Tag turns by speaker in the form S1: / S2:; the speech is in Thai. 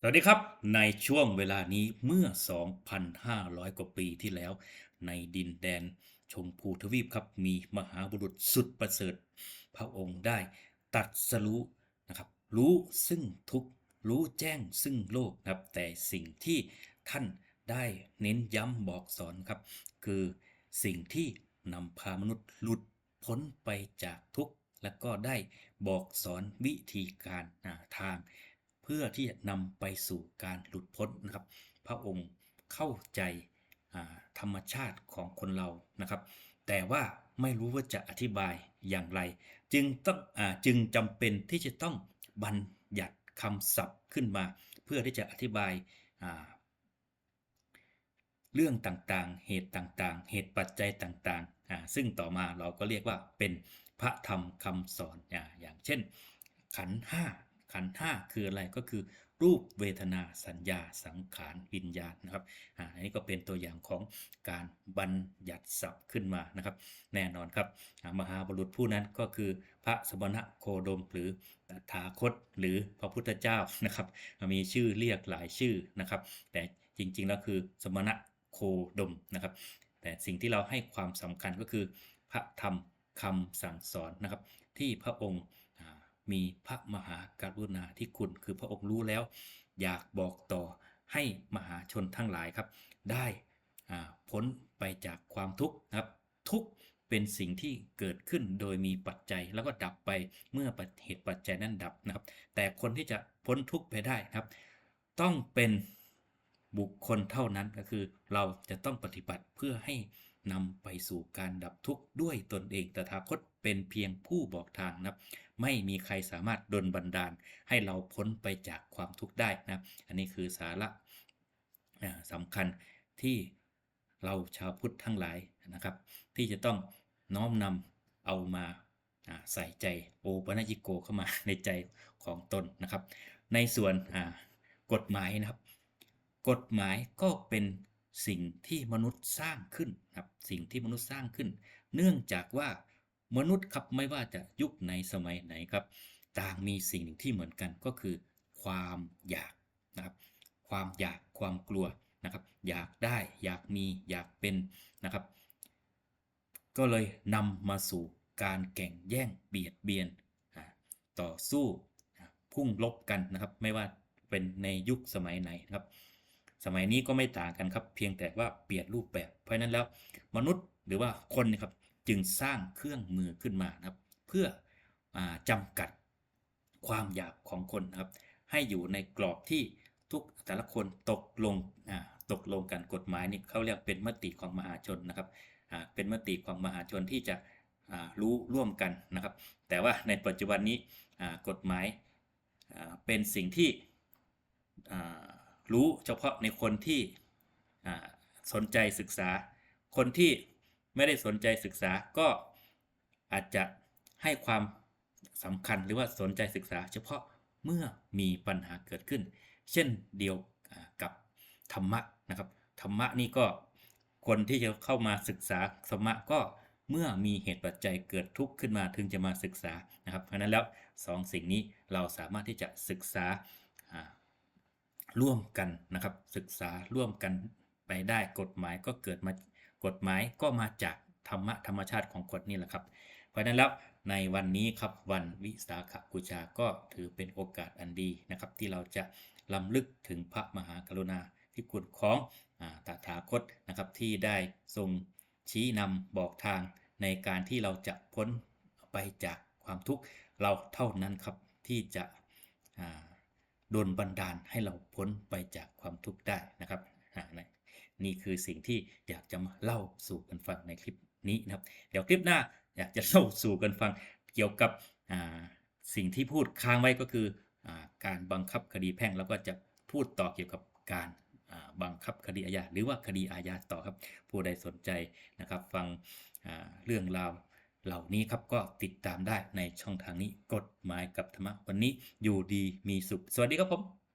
S1: สวัสดีครับ ในช่วงเวลานี้เมื่อ 2,500 กว่าปีที่แล้ว ในดินแดนชมพูทวีปครับ มีมหาบุรุษสุดประเสริฐ พระองค์ได้ตัดสรู้นะครับ รู้ซึ่งทุกรู้แจ้งซึ่งโลกนะครับ แต่สิ่งที่ท่านได้เน้นย้ำบอกสอนครับ คือสิ่งที่นำพามนุษย์หลุดพ้นไปจากทุกข์และก็ได้บอกสอนวิธีการทาง พื่อที่จะนำไปสู่การหลุดพ้นนะครับ พระองค์เข้าใจาธรรมชาติของคนเรานะครับ แต่ว่าไม่รู้ว่าจะอธิบายอย่างไร จึงต้องอจึงจำเป็นที่จะต้องบัญญัติคำศัพท์ขึ้นมา เพื่อที่จะอธิบายาเรื่องต่างๆ เหตุต่างๆ เหตุปัจจัยต่างๆาซึ่งต่อมาเราก็เรียกว่าเป็นพระธรรมคำสอน อย่างเช่นขันห้า ขันห้าคืออะไรก็คือ รูปเวทนาสัญญาสังขารวิญญาณนะครับอันนี้ก็เป็นตัวอย่างของการบัญญัติศัพท์ขึ้นมานะครับ แน่นอนครับมหาบุรุษผู้นั้นก็คือพระสมณะโคดมหรือตถาคตหรือพระพุทธเจ้านะครับ มีชื่อเรียกหลายชื่อนะครับ แต่จริงๆแล้วคือสมณะโคดมนะครับ แต่สิ่งที่เราให้ความสำคัญก็คือ พระธรรมคำสั่งสอนนะครับ ที่พระองค์ มีพระมหากรุณาธิคุณคือพระองค์รู้แล้ว อยากบอกต่อให้มหาชนทั้งหลายครับ ได้พ้นไปจากความทุกข์นะครับทุกข์เป็นสิ่งที่เกิดขึ้นโดยมีปัจจัยแล้วก็ดับไปเมื่อเหตุปัจจัยนั้นดับนะครับ แต่คนที่จะพ้นทุกข์ไปได้นะครับ ต้องเป็นบุคคลเท่านั้นก็คือเราจะต้องปฏิบัติเพื่อให้ นำไปสู่การดับทุกข์ด้วยตนเองตถาคตเป็นเพียงผู้บอกทางนะครับไม่มีใครสามารถดลบันดาล ให้เราพ้นไปจากความทุกข์ได้นะครับอันนี้คือสาระสำคัญที่เราชาวพุทธทั้งหลายนะครับ ที่จะต้องน้อมนำเอามาใส่ใจโอปัญญิโกเข้ามาในใจของตนนะครับ ในส่วนกฎหมายนะครับ กฎหมายก็เป็น สิ่งที่มนุษย์สร้างขึ้นครับสิ่งที่มนุษย์สร้างขึ้น เนื่องจากว่ามนุษย์ครับไม่ว่าจะยุคไหนสมัยไหนครับ ต่างมีสิ่งหนึ่งที่เหมือนกันก็คือ ความอยากนะครับ ความอยากความกลัวนะครับ อยากได้อยากมีอยากเป็นนะครับ ก็เลยนำมาสู่การแข่งแย่งเบียดเบียนต่อสู้พุ่งลบกันนะครับ ไม่ว่าเป็นในยุคสมัยไหนนะครับ สมัยนี้ก็ไม่ต่างกันครับ เพียงแต่ว่าเปลี่ยนรูปแบบ เพราะนั้นแล้วมนุษย์หรือว่าคนนะครับจึงสร้างเครื่องมือขึ้นมานะครับ เพื่ออาจำกัดความอยากของคนนะครับ ให้อยู่ในกรอบที่ทุกแต่ละคนตกลงตกลงกันกฎหมายนี่เขาเรียกเป็นมติของมหาชนนะครับเป็นมติของมหาชนที่จะรู้ร่วมกันนะครับ แต่ว่าในปัจจุบันนี้กฎหมายเป็นสิ่งที่ รู้เฉพาะในคนที่สนใจศึกษา คนที่ไม่ได้สนใจศึกษาก็อาจจะให้ความสำคัญหรือว่าสนใจศึกษา เฉพาะเมื่อมีปัญหาเกิดขึ้น เช่นเดียวกับธรรมะนะครับธรรมะนี่ก็คนที่จะเข้ามาศึกษาธรรมะก็เมื่อมีเหตุปัจจัยเกิดทุกข์ขึ้นมาถึงจะมาศึกษานะครับเพราะนั้นแล้วสองสิ่งนี้เราสามารถที่จะศึกษา ร่วมกันนะครับ ศึกษาร่วมกันไปได้กฎหมายก็เกิดมากฎหมายก็มาจากธรรมะธรรมชาติของคนนี่แหละครับ เพราะนั้นแล้วในวันนี้ครับวันวิสาขบูชาก็ถือเป็นโอกาสอันดีนะครับ ที่เราจะลำลึกถึงพระมหากรุณาธิคุณของอตถาคตนะครับที่ได้ทรงชี้นำบอกทางในการที่เราจะพ้นไปจากความทุกข์เราเท่านั้นครับที่จะ ดนบันดาลให้เราพ้นไปจากความทุกข์ได้นะครับนี่คือสิ่งที่อยากจะมาเล่าสู่กันฟังในคลิปนี้นะครับ เดี๋ยวคลิปหน้าอยากจะเล่าสู่กันฟังเกี่ยวกับสิ่งที่พูดค้างไว้ก็คืออการบังคับคดีแพ่งแล้วก็จะพูดต่อเกี่ยวกับการบังคับคดีอาญาหรือว่าคดีอาญาต่อครับผู้ใดสนใจนะครับ ฟังเรื่องราว เหล่านี้ครับก็ติดตามได้ในช่องทางนี้กฎหมายกับธรรมะวันนี้อยู่ดีมีสุข สวัสดีครับผม